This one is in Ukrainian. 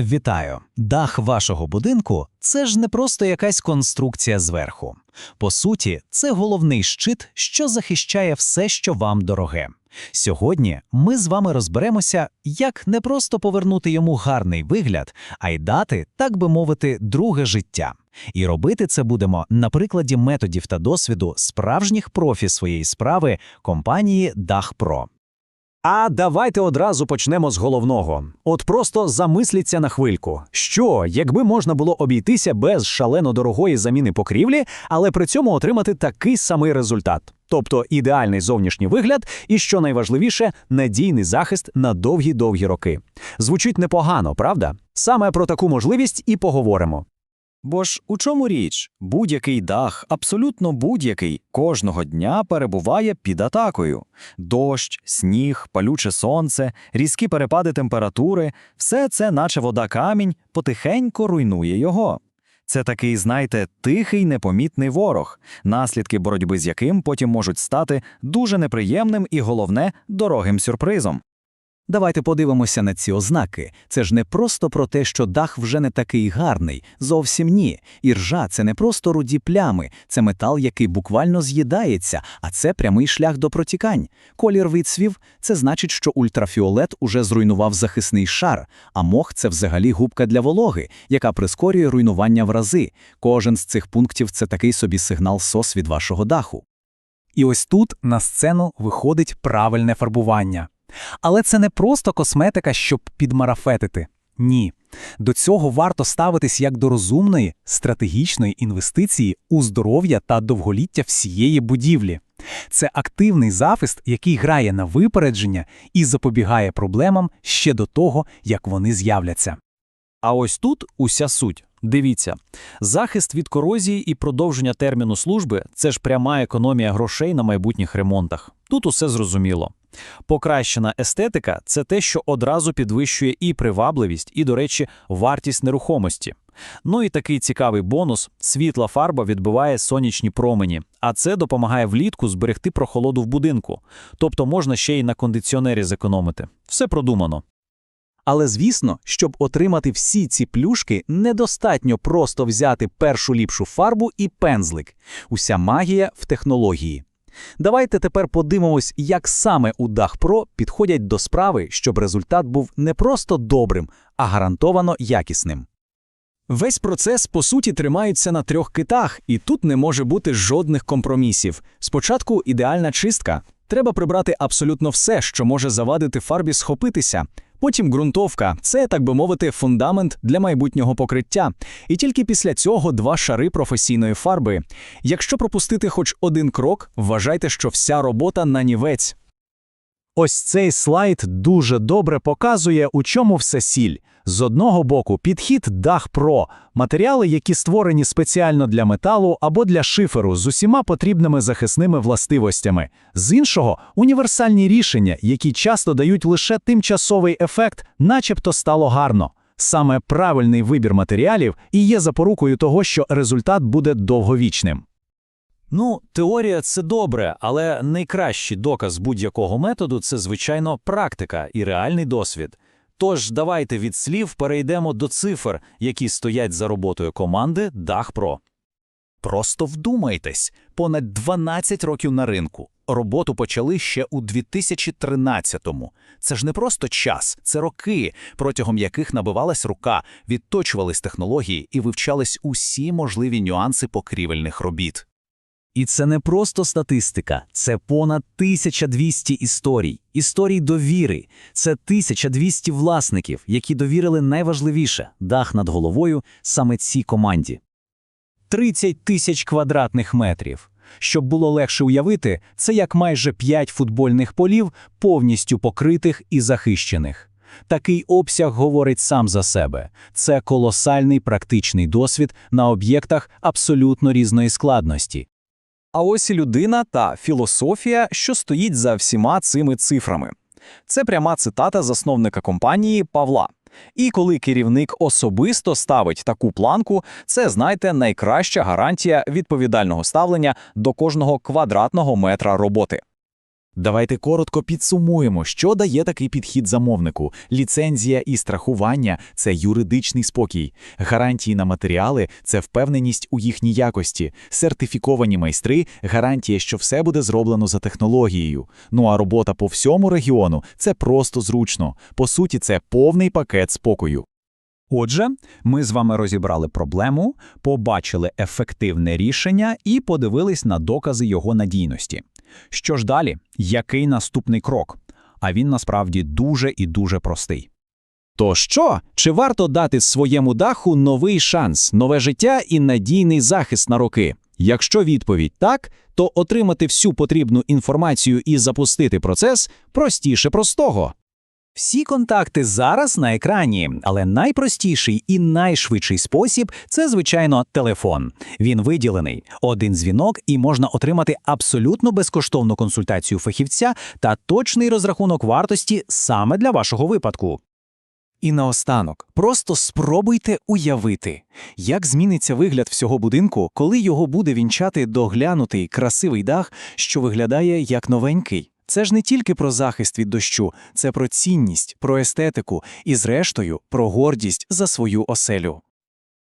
Вітаю! Дах вашого будинку це ж не просто якась конструкція зверху. По суті, це головний щит, що захищає все, що вам дороге. Сьогодні ми з вами розберемося, як не просто повернути йому гарний вигляд, а й дати, так би мовити, друге життя. І робити це будемо на прикладі методів та досвіду справжніх профі своєї справи компанії DachPro. А давайте одразу почнемо з головного. От просто замисліться на хвильку. Що, якби можна було обійтися без шалено дорогої заміни покрівлі, але при цьому отримати такий самий результат. Тобто ідеальний зовнішній вигляд і, що найважливіше, надійний захист на довгі-довгі роки. Звучить непогано, правда? Саме про таку можливість і поговоримо. Бо ж у чому річ? Будь-який дах, абсолютно будь-який, кожного дня перебуває під атакою. Дощ, сніг, палюче сонце, різкі перепади температури все це, наче вода камінь, потихеньку руйнує його. Це такий, знаєте, тихий непомітний ворог, наслідки боротьби з яким потім можуть стати дуже неприємним і, головне, дорогим сюрпризом. Давайте подивимося на ці ознаки. Це ж не просто про те, що дах вже не такий гарний. Зовсім ні. І ржа це не просто руді плями, це метал, який буквально з'їдається, а це прямий шлях до протікань. Колір вицвів це значить, що ультрафіолет уже зруйнував захисний шар, а мох це взагалі губка для вологи, яка прискорює руйнування в рази. Кожен з цих пунктів це такий собі сигнал сос від вашого даху. І ось тут на сцену виходить правильне фарбування. Але це не просто косметика, щоб підмарафетити. Ні. До цього варто ставитись як до розумної, стратегічної інвестиції у здоров'я та довголіття всієї будівлі. Це активний захист, який грає на випередження і запобігає проблемам ще до того, як вони з'являться. А ось тут уся суть. Дивіться, захист від корозії і продовження терміну служби це ж пряма економія грошей на майбутніх ремонтах. Тут усе зрозуміло. Покращена естетика це те, що одразу підвищує і привабливість, і, до речі, вартість нерухомості. Ну і такий цікавий бонус: світла фарба відбиває сонячні промені, а це допомагає влітку зберегти прохолоду в будинку. Тобто можна ще й на кондиціонері зекономити. Все продумано. Але звісно, щоб отримати всі ці плюшки, недостатньо просто взяти першу ліпшу фарбу і пензлик. Уся магія в технології. Давайте тепер подивимось, як саме у Pro підходять до справи, щоб результат був не просто добрим, а гарантовано якісним. Весь процес, по суті, тримається на трьох китах, і тут не може бути жодних компромісів. Спочатку ідеальна чистка. Треба прибрати абсолютно все, що може завадити фарбі схопитися. Потім ґрунтовка це, так би мовити, фундамент для майбутнього покриття. І тільки після цього два шари професійної фарби. Якщо пропустити хоч один крок, вважайте, що вся робота на нівець. Ось цей слайд дуже добре показує, у чому все сіль. З одного боку, підхід Dach Pro – матеріали, які створені спеціально для металу або для шиферу з усіма потрібними захисними властивостями. З іншого універсальні рішення, які часто дають лише тимчасовий ефект, начебто стало гарно. Саме правильний вибір матеріалів і є запорукою того, що результат буде довговічним. Ну, теорія це добре, але найкращий доказ будь-якого методу це, звичайно, практика і реальний досвід. Тож давайте від слів перейдемо до цифр, які стоять за роботою команди Dach Pro. Просто вдумайтесь, понад 12 років на ринку. Роботу почали ще у 2013-му. Це ж не просто час, це роки, протягом яких набивалась рука, відточувались технології і вивчались усі можливі нюанси покрівельних робіт. І це не просто статистика, це понад 1200 історій, історій довіри. Це 1200 власників, які довірили найважливіше дах над головою саме цій команді. 30 тисяч квадратних метрів. Щоб було легше уявити, це як майже 5 футбольних полів, повністю покритих і захищених. Такий обсяг говорить сам за себе. Це колосальний практичний досвід на об'єктах абсолютно різної складності. А ось і людина та філософія, що стоїть за всіма цими цифрами. Це пряма цитата засновника компанії Павла. І коли керівник особисто ставить таку планку, це, знаєте, найкраща гарантія відповідального ставлення до кожного квадратного метра роботи. Давайте коротко підсумуємо, що дає такий підхід замовнику. Ліцензія і страхування – це юридичний спокій. Гарантії на матеріали – це впевненість у їхній якості. Сертифіковані майстри – гарантія, що все буде зроблено за технологією. Ну а робота по всьому регіону – це просто зручно. По суті, це повний пакет спокою. Отже, ми з вами розібрали проблему, побачили ефективне рішення і подивились на докази його надійності. Що ж далі? Який наступний крок? А він насправді дуже і дуже простий. То що? Чи варто дати своєму даху новий шанс, нове життя і надійний захист на роки? Якщо відповідь так, то отримати всю потрібну інформацію і запустити процес простіше простого. Всі контакти зараз на екрані, але найпростіший і найшвидший спосіб це, звичайно, телефон. Він виділений. Один дзвінок, і можна отримати абсолютно безкоштовну консультацію фахівця та точний розрахунок вартості саме для вашого випадку. І наостанок, просто спробуйте уявити, як зміниться вигляд всього будинку, коли його буде вінчати доглянутий красивий дах, що виглядає як новенький. Це ж не тільки про захист від дощу, це про цінність, про естетику і, зрештою, про гордість за свою оселю.